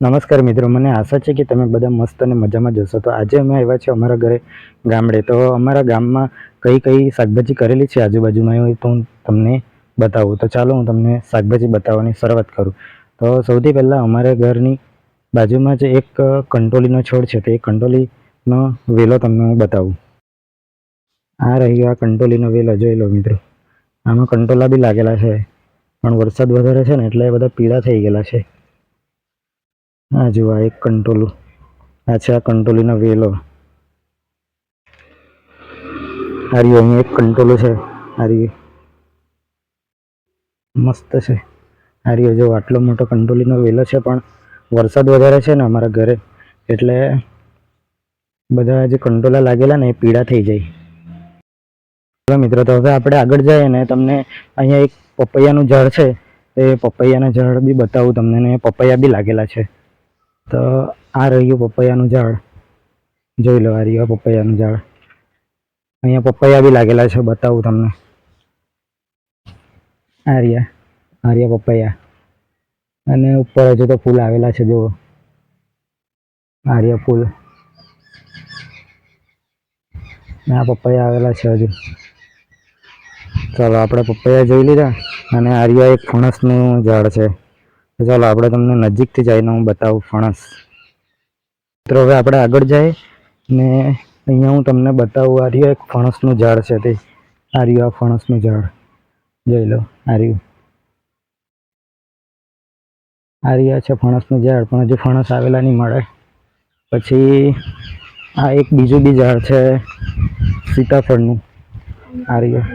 નમસ્કાર મિત્રો, મને આશા છે કે તમે બધા મસ્ત અને મજામાં જશો તો આજે અમે આવ્યા છીએ અમારા ઘરે ગામડે. તો અમારા ગામમાં કઈ કઈ શાકભાજી કરેલી છે આજુબાજુમાં એ તો હું તમને બતાવું. તો ચાલો હું તમને શાકભાજી બતાવવાની શરૂઆત કરું. તો સૌથી પહેલાં અમારા ઘરની બાજુમાં જ એક કંટોલીનો છોડ છે. તો એ કંટોલીનો વેલો તમને હું બતાવું. આ રહ્યો આ કંટોલીનો વેલો. જોઈ લો મિત્રો, આમાં કંટોલા બી લાગેલા છે. પણ વરસાદ વધારે છે ને એટલે બધા પીળા થઈ ગયેલા છે. આ જો આ એક કંટોલું. આ છે આ કંટોલીનો વેલો. આ અહીંયા એક કંટોલું છે. આ મસ્ત છે. આ જો આટલો મોટો કંટોલીનો વેલો છે પણ વરસાદ વધારે છે ને અમારા ઘરે, એટલે બધા જે કંટોલા લાગેલા ને એ પીળા થઈ જાય. મિત્રો, તો હવે આપણે આગળ જઈએ ને તમને અહીંયા એક પપૈયાનું ઝાડ છે. એ પપૈયાના ઝાડ બી બતાવું તમને ને પપૈયા બી લાગેલા છે. તો આ રહ્યું પપૈયાનું ઝાડ. જોઈ લો, આ રહ્યું પપૈયાનું ઝાડ. અહીંયા પપૈયા બી લાગેલા છે, બતાવું તમને. આ રહ્યા પપૈયા. અને ઉપર હજુ તો ફૂલ આવેલા છે, જુઓ. આ રહ્યા ફૂલ. આ પપૈયા આવેલા છે હજુ. ચાલો, આપણે પપૈયા જોઈ લીધા. અને આર્યા એક ફણસનું ઝાડ છે. ચાલો આપણે તમને નજીકથી જઈને હું બતાવું ફણસ. મિત્રો હવે આપણે આગળ જઈએ ને અહીંયા હું તમને બતાવું આ રહ્યું એક ફણસનું ઝાડ છે તે. આ રહ્યું આ ફણસનું ઝાડ. જોઈ લો, આ રહ્યું. આ રહ્યા છે ફણસનું ઝાડ, પણ હજુ ફણસ આવેલા નહીં મળે. પછી આ એક બીજું બી ઝાડ છે સીતાફળનું. આ રહ્યું.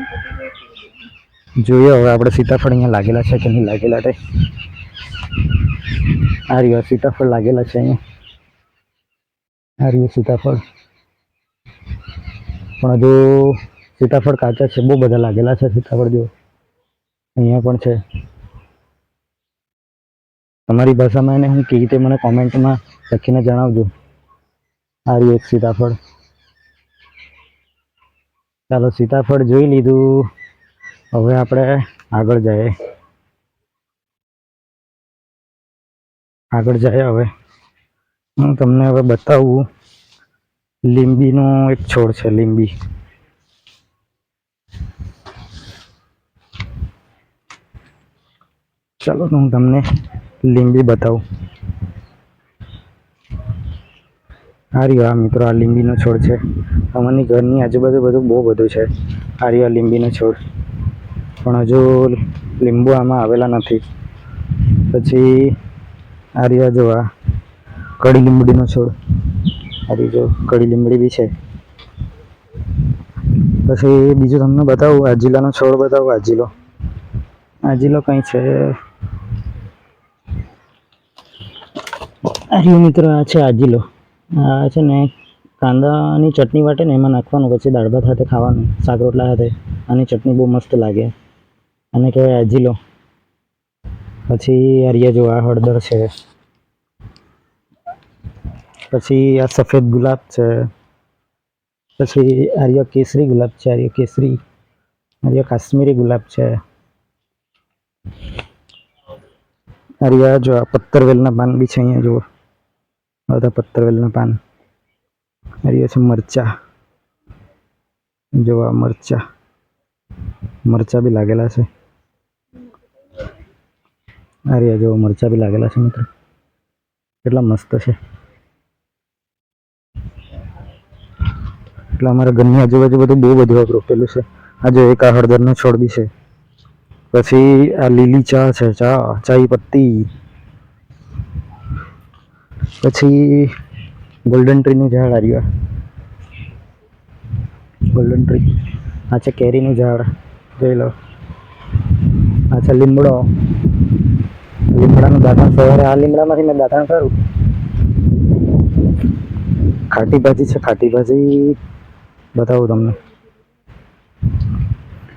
જોઈએ હવે આપણે સીતાફળ અહીંયા લાગેલા છે કે નહીં લાગેલા તે. આ સીતાફળ લાગેલા છે અહીંયા. આ સીતાફળ. પણ હજુ સીતાફળ કાચા છે, બહુ બધા લાગેલા છે સીતાફળ જો. અહીંયા પણ છે. તમારી ભાષામાં એને હું કેવી રીતે મને કોમેન્ટમાં લખીને જણાવજો. આ એક સીતાફળ. ચાલો, સીતાફળ જોઈ લીધું. હવે આપણે આગળ જઈએ. આગળ જાય હવે. હું તમને હવે બતાવું. લીંબીનો એક છોડ છે, લીંબી. ચાલો હું તમને લીંબી બતાવું. આ રહ્યો આ મિત્રો, આ લીંબીનો છોડ છે. અમારી ઘરની આજુબાજુ બધું બહુ બધું છે. આ રહ્યો લીંબીનો છોડ. પણ હજુ લીંબુ આમાં આવેલા નથી. પછી આ રહ્યા જો આ કડી લીંબડીનો છોડ. આ જો કડી લીંબડી બી છે. પછી બીજું તમને બતાવું આજીલાનો છોડ બતાવું આજીલો આજીલો કંઈ છે? આ મિત્ર, આ છે આજીલો આ છે ને કાંદાની ચટણી વાટે ને એમાં નાખવાનું, પછી દાળ ભાત સાથે ખાવાનું, શાક રોટલા સાથે. આની ચટણી બહુ મસ્ત લાગે. અને કહેવાય આજીલો પછી આર્યા જો આ હળદર છે. પછી આ સફેદ ગુલાબ છે. પછી આર્ય કેસરી ગુલાબ છે, આર્ય કેસરી. આર્ય કાશ્મીરી ગુલાબ છે. આર્યા જો આ પત્તરવેલના પાન બી છે અહીંયા, જુઓ. બધા પત્તરવેલના પાન. આર્ય છે મરચા. જો આ મરચા. મરચા બી લાગેલા છે. આ રહ્યા જો મરચા બી લાગેલા છે મિત્રો. કેટલા મસ્ત છે. એટલે અમારા ઘરની આજુબાજુ બધું બહુ બધું રોપેલું છે. આ જો એક આ હળદરનો છોડ બી છે. પછી આ લીલી ચા છે, ચા ચાય પત્તી. પછી ગોલ્ડન ટ્રીનું ઝાડ આવ્યું ગોલ્ડન ટ્રી આ છે કેરીનું ઝાડ. જોઈ લો. આ છે લીમડો. લીમડાનું દાંતણ સવારે આ લીમડામાંથી મેં દાંતણ કરું ખાટી ભાજી છે, ખાટી ભાજી બતાવું તમને.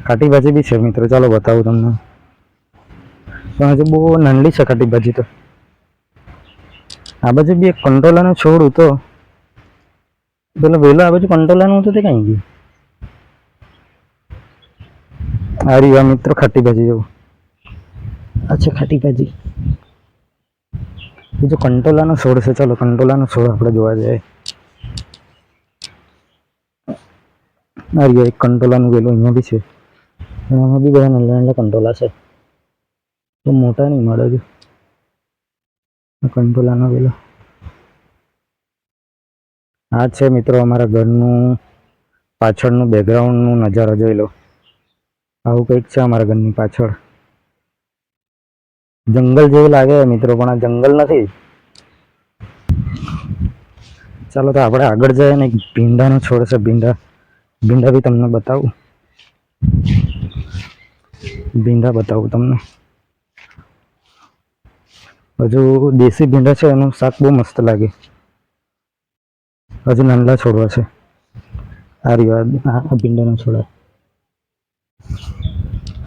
ખાટી ભાજી બી છે મિત્રો, ચાલો બતાવું તમને. પણ હજુ બહુ નાનલી છે ખાટી ભાજી તો. આ બાજુ બી એક કંટોલાનો છોડ હતો પેલો વેલો આ બાજુ કંટોલાનું હતું તે કઈ ગયું? આ રહ્યું આ મિત્રો ખાટી ભાજી જેવું. અચ્છા ખાટી ભાજી. બીજો કંટોલાનો છોડ છે, ચાલો કંટોલાનો છોડ આપણે જોવા જઈએ. રહ્યો એક કંટોલાનું ગયેલું અહીંયા બી છે. એમાં બી બધા નાના નાના કંટોલા છે. તો મોટા નહીં મળે છે કંટોલાનો ગયેલો આ છે મિત્રો અમારા ઘરનું પાછળનું બેકગ્રાઉન્ડનું નજારો જોઈ લો. આવું કંઈક છે અમારા ઘરની પાછળ. જંગલ જેવું લાગે મિત્રો, પણ આ જંગલ નથી. ચાલો તો આપણે આગળ જઈએ ને ભીંડાનો છોડ છે, ભીંડા. ભીંડા બી તમને બતાવું. ભીંડા બતાવું તમને. હજુ દેશી ભીંડા છે, એનું શાક બહુ મસ્ત લાગે. હજુ નાનલા છોડવા છે. આ રહ્યો આ ભીંડાનો છોડ.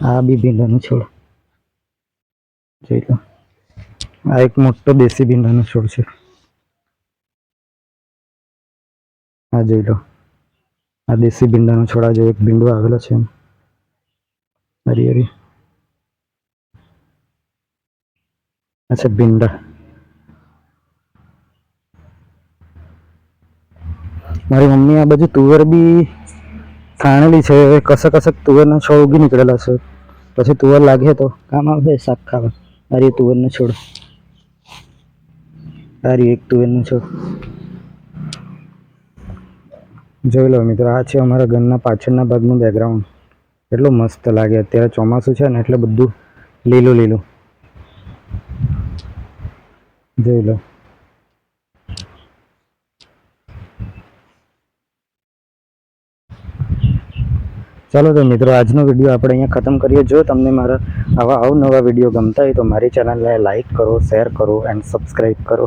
આ બી ભીંડાનો છોડ. જોઈ લો. આ એક મોટો દેશી ભીંડાનો છોડ છે. આ જોઈ લો. આ દેશી ભીંડાનો છોડ, આ જો એક ભીંડો આવેલો છે એમ. હરી હરી. અચ્છા ભીંડા. મારી મમ્મી આ બાજુ તુવેર બી ખાણેલી છે. કસક કસક તુવેરના છોડ ઉગી નીકળેલા છે. પછી તુવેર લાગે તો કામ આવે, શાક ખાવા. આ રહ્યું તુવેરનો છોડ. આ રહ્યું એક તુવેરનો છોડ. જોઈ લો મિત્રો, આ છે અમારા ઘરના પાછળના ભાગનું બેકગ્રાઉન્ડ એટલું મસ્ત લાગે. અત્યારે ચોમાસું છે ને, એટલે બધું લીલું લીલું. જોઈ લો. ચાલો તો મિત્રો, આજનો વીડિયો આપણે અહીંયા ખતમ કરીએ. જો તમને મારા આવા અવનવા વીડિયો ગમતા હોય તો મારી ચેનલને લાઈક કરો શેર કરો એન્ડ સબસ્ક્રાઈબ કરો.